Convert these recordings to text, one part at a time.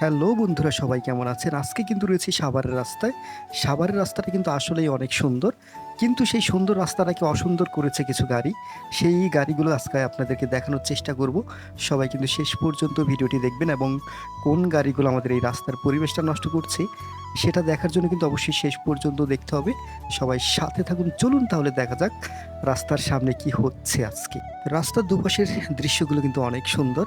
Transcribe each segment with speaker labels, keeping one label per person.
Speaker 1: Hello বন্ধুরা, সবাই কেমন আছেন? আজকে কিন্তু রয়েছে সাভারের রাস্তায়। সাভারের রাস্তাটা কিন্তু আসলেই অনেক সুন্দর। কিন্তু সেই সুন্দর রাস্তাটাকে অসুন্দর করেছে কিছু গাড়ি। সেই গাড়িগুলো আজকে আপনাদেরকে দেখানোর চেষ্টা করব। সবাই কিন্তু শেষ পর্যন্ত ভিডিওটি দেখবেন এবং কোন গাড়িগুলো আমাদের এই রাস্তার পরিবেশটা নষ্ট করছে। সেটা দেখার জন্য কিন্তু অবশ্যই শেষ পর্যন্ত দেখতে হবে। সবাই সাথে থাকুন। চলুন তাহলে দেখা যাক রাস্তার সামনে কি হচ্ছে আজকে। রাস্তার দুপাশের দৃশ্যগুলো কিন্তু অনেক সুন্দর।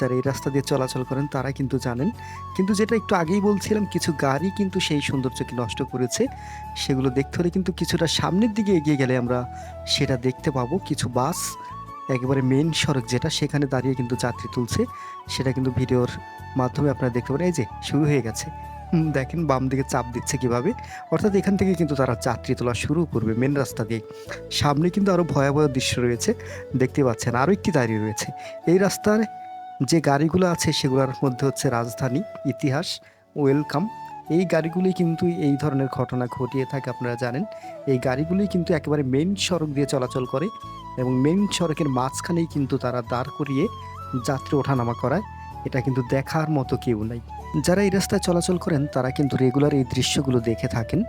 Speaker 1: যারা এই রাস্তা দিয়ে চলাচল করেন তারা কিন্তু জানেন। কিন্তু যেটা একটু আগেই বলছিলাম, কিছু গাড়ি কিন্তু সেই সৌন্দর্যকে নষ্ট করেছে। সেগুলো দেখতে হলে কিন্তু কিছুটা সামনের দিকে এগিয়ে গেলে আমরা সেটা দেখতে পাবো। কিছু বাস, একেবারে মেন সড়ক যেটা, সেখানে দাঁড়িয়ে কিন্তু যাত্রী তুলছে। সেটা কিন্তু ভিডিওর মাধ্যমে আপনারা দেখতে পারেন এই যে, শুরু হয়ে গেছে। দেখেন বাম দিকে চাপ দিচ্ছে কীভাবে? অর্থাৎ এখান থেকে কিন্তু তারা যাত্রী তোলা শুরু করবে মেন রাস্তা দিয়ে। সামনে কিন্তু আরও ভয়াবহ দৃশ্য রয়েছে, দেখতে পাচ্ছেন আরও একটি দাঁড়িয়ে রয়েছে। এই রাস্তার যে গাড়িগুলো আছে সেগুলোর মধ্যে হচ্ছে রাজধানী, ইতিহাস, ওয়েলকাম। এই গাড়িগুলি কিন্তু এই ধরনের ঘটনা ঘটিয়ে থাকে, আপনারা জানেন। এই গাড়িগুলি কিন্তু একেবারে মেন সড়ক দিয়ে চলাচল করে এবং মেন সড়কের মাঝখানেই কিন্তু তারা দাঁড় করিয়ে যাত্রী ওঠানামা করায়। এটা কিন্তু দেখার মতো কেউ নাই। যারা এই রাস্তায় চলাচল করেন, তারা কিন্তু রেগুলার এই দৃশ্যগুলো দেখে থাকেন।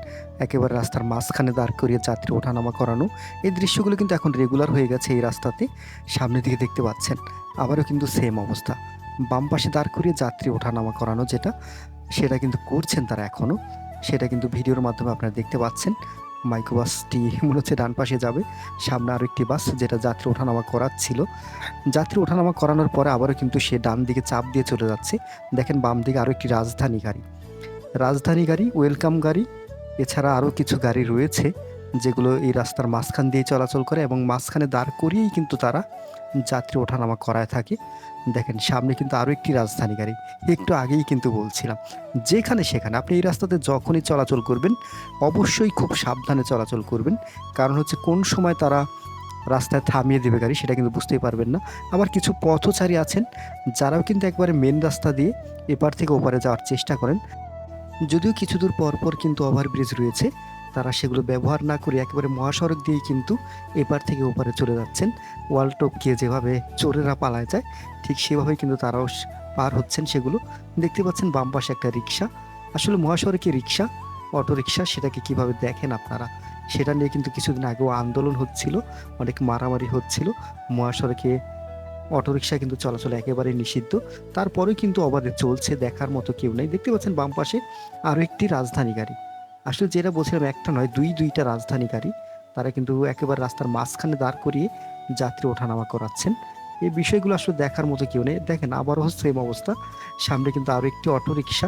Speaker 1: একেবারে রাস্তার মাঝখানে দাঁড় করিয়ে যাত্রী ওঠানামা করানো, এই দৃশ্যগুলো কিন্তু এখন রেগুলার হয়ে গেছে এই রাস্তাতে। সামনের দিকে দেখতে পাচ্ছেন, আবারও কিন্তু সেম অবস্থা। বাম পাশে দাঁড় করিয়ে যাত্রী ওঠানামা করানো যেটা, সেটা কিন্তু করছেন তারা এখনও সেটা কিন্তু ভিডিওর মাধ্যমে আপনারা দেখতে পাচ্ছেন। মাইক্রো বাসটি মনে হচ্ছে ডান পাশে যাবে। সামনে আরও একটি বাস যেটা যাত্রী ওঠানামা করাচ্ছিল। যাত্রী ওঠানামা করানোর পরে আবারও কিন্তু সে ডান দিকে চাপ দিয়ে চলে যাচ্ছে। দেখেন বাম দিকে আরও একটি রাজধানী গাড়ি। রাজধানী গাড়ি ওয়েলকাম গাড়ি। এছাড়া আরও কিছু গাড়ি রয়েছে। যেগুলো এই রাস্তার মাঝখান দিয়ে চলাচল করে এবং মাঝখানে দাঁড় করিয়েই কিন্তু তারা যাত্রী ওঠানামা করায় থাকে। দেখেন, সামনে কিন্তু আরও একটি রাজধানী গাড়ি। একটু আগেই কিন্তু বলছিলাম, যেখানে সেখানে আপনি এই রাস্তাতে যখনই চলাচল করবেন, অবশ্যই খুব সাবধানে চলাচল করবেন। কারণ হচ্ছে কোন সময় তারা রাস্তায় থামিয়ে দেবে গাড়ি, সেটা কিন্তু বুঝতেই পারবেন না। আবার কিছু পথচারী আছেন, যারাও কিন্তু একবারে মেন রাস্তা দিয়ে এপার থেকে ওপারে যাওয়ার চেষ্টা করেন। যদিও কিছু দূর পর পর কিন্তু ওভারব্রিজ রয়েছে তারা সেগুলো ব্যবহার না করে একেবারে মহাসড়ক দিয়েই কিন্তু এপার থেকে ওপারে চলে যাচ্ছেন। ওয়াল টপকিয়ে যেভাবে চোরেরা পালায় যায়, ঠিক সেভাবেই কিন্তু তারাও পার হচ্ছেন সেগুলো। দেখতে পাচ্ছেন বাম পাশে একটা রিক্সা আসলে মহাসড়কে রিক্সা অটো রিক্সা সেটাকে কীভাবে দেখেন আপনারা? সেটা নিয়ে কিন্তু কিছুদিন আগেও আন্দোলন হচ্ছিল, অনেক মারামারি হচ্ছিল। মহাসড়কে অটোরিকশা কিন্তু চলাচল একেবারে নিষিদ্ধ। তারপরেও কিন্তু অবাধে চলছে, দেখার মতো কেউ নেই। দেখতে পাচ্ছেন বাম পাশে আরও একটি রাজধানী গাড়ি। আসলে যেটা বলছিলাম, একটা নয়, দুই, দুইটা রাজধানী গাড়ি। তারা কিন্তু একেবারে রাস্তার মাঝখানে দাঁড় করিয়ে যাত্রী ওঠানামা করাচ্ছেন। এই বিষয়গুলো আসলে দেখার মতো কেউ নেই। দেখেন, আবারও সেম অবস্থা। সামনে কিন্তু আরও একটি অটো রিক্সা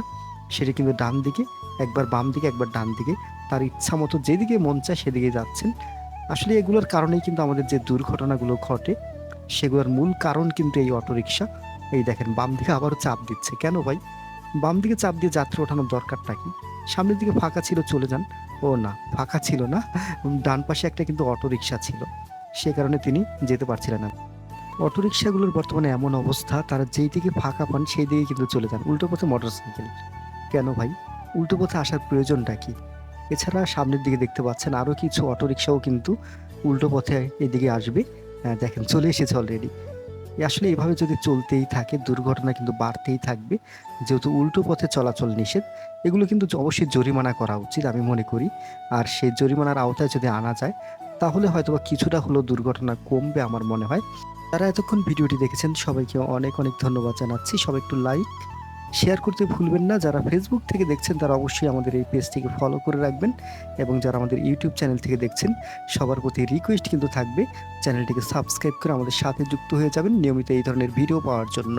Speaker 1: সেটি কিন্তু ডান দিকে, একবার বাম দিকে, একবার ডান দিকে। তার ইচ্ছা মতো যেদিকে মন চায় সেদিকে যাচ্ছেন। আসলে এগুলোর কারণেই কিন্তু আমাদের যে দুর্ঘটনাগুলো ঘটে, সেগুলোর মূল কারণ কিন্তু এই অটো রিক্সা এই দেখেন, বাম দিকে আবারও চাপ দিচ্ছে। কেন ভাই? বাম দিকে চাপ দিয়ে যাত্রী ওঠানোর দরকারটা কি? সামনের দিকে ফাঁকা ছিল, চলে যান। ও না, ফাঁকা ছিল না। ডান পাশে একটা কিন্তু অটো রিক্সা ছিল। সে কারণে তিনি যেতে পারছিলেন না। অটো রিক্সাগুলোর বর্তমানে এমন অবস্থা, তারা যেই দিকে ফাঁকা পান, সেই দিকে কিন্তু চলে যান। উল্টো পথে মোটর সাইকেল কেন ভাই? উল্টো পথে আসার প্রয়োজনটা কি? এছাড়া সামনের দিকে দেখতে পাচ্ছেন আরও কিছু অটো রিক্সাও কিন্তু উল্টো পথে এদিকে আসবে। দেখেন, চলে এসেছে অলরেডি আসলে এভাবে যদি চলতেই থাকে, দুর্ঘটনা কিন্তু বাড়তেই থাকবে। যেহেতু উল্টো পথে চলাচল নিষেধ, এগুলো কিন্তু অবশ্যই জরিমানা করা উচিত আমি মনে করি। আর সেই জরিমানার আওতায় যদি আনা যায়, তাহলে হয়তোবা কিছুটা হলেও দুর্ঘটনা কমবে আমার মনে হয়। তারা এতক্ষণ ভিডিওটি দেখেছেন, সবাইকে অনেক অনেক ধন্যবাদ জানাচ্ছি। সবাই একটু লাইক শেয়ার করতে ভুলবেন না। যারা ফেসবুক থেকে দেখছেন, তারা অবশ্যই আমাদের এই পেজটিকে ফলো করে রাখবেন এবং যারা আমাদের ইউটিউব চ্যানেল থেকে দেখছেন, সবার প্রতি রিকোয়েস্ট কিন্তু থাকবে। চ্যানেলটিকে সাবস্ক্রাইব করে আমাদের সাথে যুক্ত হয়ে যাবেন নিয়মিত এই ধরনের ভিডিও পাওয়ার জন্য।